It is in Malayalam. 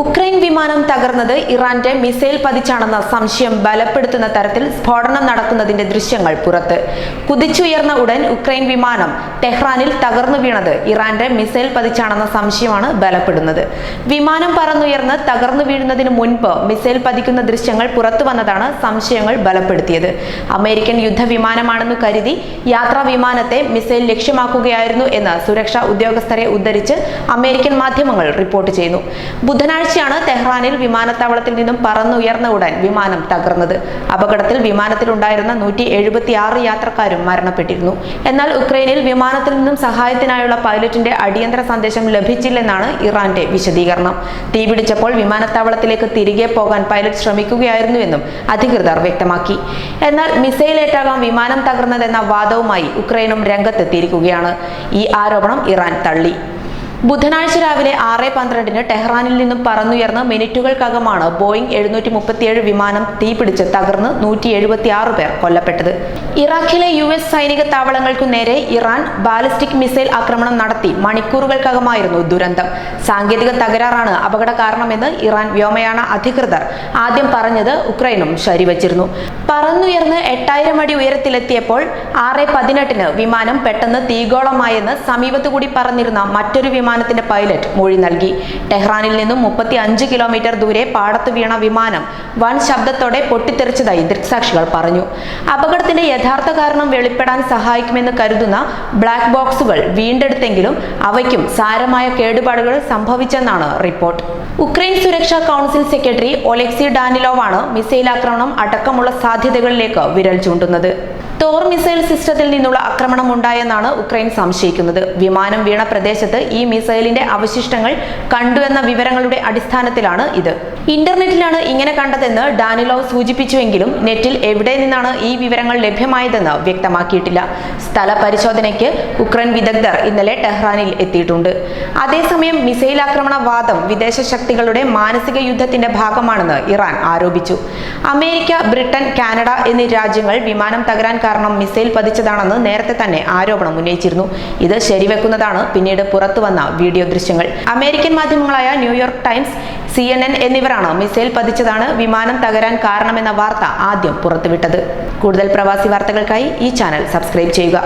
ഉക്രൈൻ വിമാനം തകർന്നത് ഇറാന്റെ മിസൈൽ പതിച്ചാണെന്ന സംശയം ബലപ്പെടുത്തുന്ന തരത്തിൽ സ്ഫോടനം നടക്കുന്നതിന്റെ ദൃശ്യങ്ങൾ പുറത്ത്. കുതിച്ചുയർന്ന ഉടൻ ഉക്രൈൻ വിമാനം ടെഹ്റാനിൽ തകർന്നു വീണത് ഇറാന്റെ മിസൈൽ പതിച്ചാണെന്ന സംശയമാണ് ബലപ്പെടുന്നത്. വിമാനം പറന്നുയർന്ന് തകർന്നു വീഴുന്നതിന് മുൻപ് മിസൈൽ പതിക്കുന്ന ദൃശ്യങ്ങൾ പുറത്തു വന്നതാണ് സംശയങ്ങൾ ബലപ്പെടുത്തിയത്. അമേരിക്കൻ യുദ്ധവിമാനമാണെന്ന് കരുതി യാത്രാ വിമാനത്തെ മിസൈൽ ലക്ഷ്യമാക്കുകയായിരുന്നു എന്ന് സുരക്ഷാ ഉദ്യോഗസ്ഥരെ ഉദ്ധരിച്ച് അമേരിക്കൻ മാധ്യമങ്ങൾ റിപ്പോർട്ട് ചെയ്യുന്നു. ബുധനാഴ്ചയാണ് തെഹ്റാനിൽ വിമാനത്താവളത്തിൽ നിന്നും പറന്നുയർന്ന ഉടൻ വിമാനം തകർന്നത്. അപകടത്തിൽ വിമാനത്തിലുണ്ടായിരുന്ന നൂറ്റി എഴുപത്തിയാറ് യാത്രക്കാരും മരണപ്പെട്ടിരുന്നു. എന്നാൽ ഉക്രൈനിൽ വിമാനത്തിൽ നിന്നും സഹായത്തിനായുള്ള പൈലറ്റിന്റെ അടിയന്തര സന്ദേശം ലഭിച്ചില്ലെന്നാണ് ഇറാന്റെ വിശദീകരണം. തീപിടിച്ചപ്പോൾ വിമാനത്താവളത്തിലേക്ക് തിരികെ പോകാൻ പൈലറ്റ് ശ്രമിക്കുകയായിരുന്നുവെന്നും അധികൃതർ വ്യക്തമാക്കി. എന്നാൽ മിസൈലേറ്റാകാം വിമാനം തകർന്നതെന്ന വാദവുമായി ഉക്രൈനും രംഗത്തെത്തിയിരിക്കുകയാണ്. ഈ ആരോപണം ഇറാൻ തള്ളി. ബുധനാഴ്ച രാവിലെ ആറ് പന്ത്രണ്ടിന് ടെഹ്റാനിൽ നിന്നും പറന്നുയർന്ന് മിനിറ്റുകൾക്കകമാണ് ബോയിംഗ് എഴുന്നൂറ്റി മുപ്പത്തിയേഴ് വിമാനം തീപിടിച്ച് തകർന്ന് നൂറ്റി എഴുപത്തിയാറ് പേർ കൊല്ലപ്പെട്ടത്. ഇറാഖിലെ യു എസ് സൈനിക താവളങ്ങൾക്കു നേരെ ഇറാൻ ബാലിസ്റ്റിക് മിസൈൽ ആക്രമണം നടത്തി മണിക്കൂറുകൾക്കകമായിരുന്നു ദുരന്തം. സാങ്കേതിക തകരാറാണ് അപകട കാരണമെന്ന് ഇറാൻ വ്യോമയാന അധികൃതർ ആദ്യം പറഞ്ഞത് ഉക്രൈനും ശരിവച്ചിരുന്നു. പറന്നുയർന്ന് എട്ടായിരം അടി ഉയരത്തിലെത്തിയപ്പോൾ ആറ് പതിനെട്ടിന് വിമാനം പെട്ടെന്ന് തീഗോളമായെന്ന് സമീപത്തുകൂടി പറഞ്ഞിരുന്ന മറ്റൊരു വിമാനത്തിന്റെ പൈലറ്റ് മൊഴി നൽകി. ടെഹ്റാനിൽ നിന്നും മുപ്പത്തി അഞ്ച് കിലോമീറ്റർ ദൂരെ പാടത്ത് വീണ വിമാനം വൻ ശബ്ദത്തോടെ പൊട്ടിത്തെറിച്ചതായി ദൃക്സാക്ഷികൾ പറഞ്ഞു. അപകടത്തിന്റെ യഥാർത്ഥ കാരണം വെളിപ്പെടാൻ സഹായിക്കുമെന്ന് കരുതുന്ന ബ്ലാക്ക് ബോക്സുകൾ വീണ്ടെടുത്തെങ്കിലും അവയ്ക്കും സാരമായ കേടുപാടുകൾ സംഭവിച്ചെന്നാണ് റിപ്പോർട്ട്. ഉക്രൈൻ സുരക്ഷാ കൗൺസിൽ സെക്രട്ടറി ഒലെക്സി ഡാനിലോവാണ് മിസൈൽ ആക്രമണം അടക്കമുള്ള സാധ്യതകളിലേക്ക് വിരൽ ചൂണ്ടുന്നത്. തോർ മിസൈൽ സിസ്റ്റത്തിൽ നിന്നുള്ള ആക്രമണം ഉണ്ടായെന്നാണ് ഉക്രൈൻ സംശയിക്കുന്നത്. വിമാനം വീണ പ്രദേശത്ത് ഈ മിസൈലിന്റെ അവശിഷ്ടങ്ങൾ കണ്ടുവെന്ന വിവരങ്ങളുടെ അടിസ്ഥാനത്തിലാണ് ഇത്. ഇന്റർനെറ്റിലാണ് ഇങ്ങനെ കണ്ടതെന്ന് ഡാനിലോവ് സൂചിപ്പിച്ചുവെങ്കിലും നെറ്റിൽ എവിടെ നിന്നാണ് ഈ വിവരങ്ങൾ ലഭ്യമായതെന്ന് വ്യക്തമാക്കിയിട്ടില്ല. സ്ഥല പരിശോധനയ്ക്ക് ഉക്രൈൻ വിദഗ്ധർ ഇന്നലെ ടെഹ്റാനിൽ എത്തിയിട്ടുണ്ട്. അതേസമയം മിസൈൽ ആക്രമണ വാദം വിദേശ ശക്തികളുടെ മാനസിക യുദ്ധത്തിന്റെ ഭാഗമാണെന്ന് ഇറാൻ ആരോപിച്ചു. അമേരിക്ക ബ്രിട്ടൻ കാനഡ എന്നീ രാജ്യങ്ങൾ വിമാനം തകരാൻ കാരണം മിസൈൽ പതിച്ചതാണെന്ന് നേരത്തെ തന്നെ ആരോപണം ഉന്നയിച്ചിരുന്നു. ഇത് ശരിവെക്കുന്നതാണ് പിന്നീട് പുറത്തു വന്ന വീഡിയോ ദൃശ്യങ്ങൾ. American മാധ്യമങ്ങളായ New York Times C N N എന്നിവരാണ് മിസൈൽ പതിച്ചതാണ് വിമാനം തകരാൻ കാരണമെന്ന വാർത്ത ആദ്യം പുറത്തുവിട്ടത്. കൂടുതൽ പ്രവാസി വാർത്തകൾക്കായി ഈ ചാനൽ സബ്സ്ക്രൈബ് ചെയ്യുക.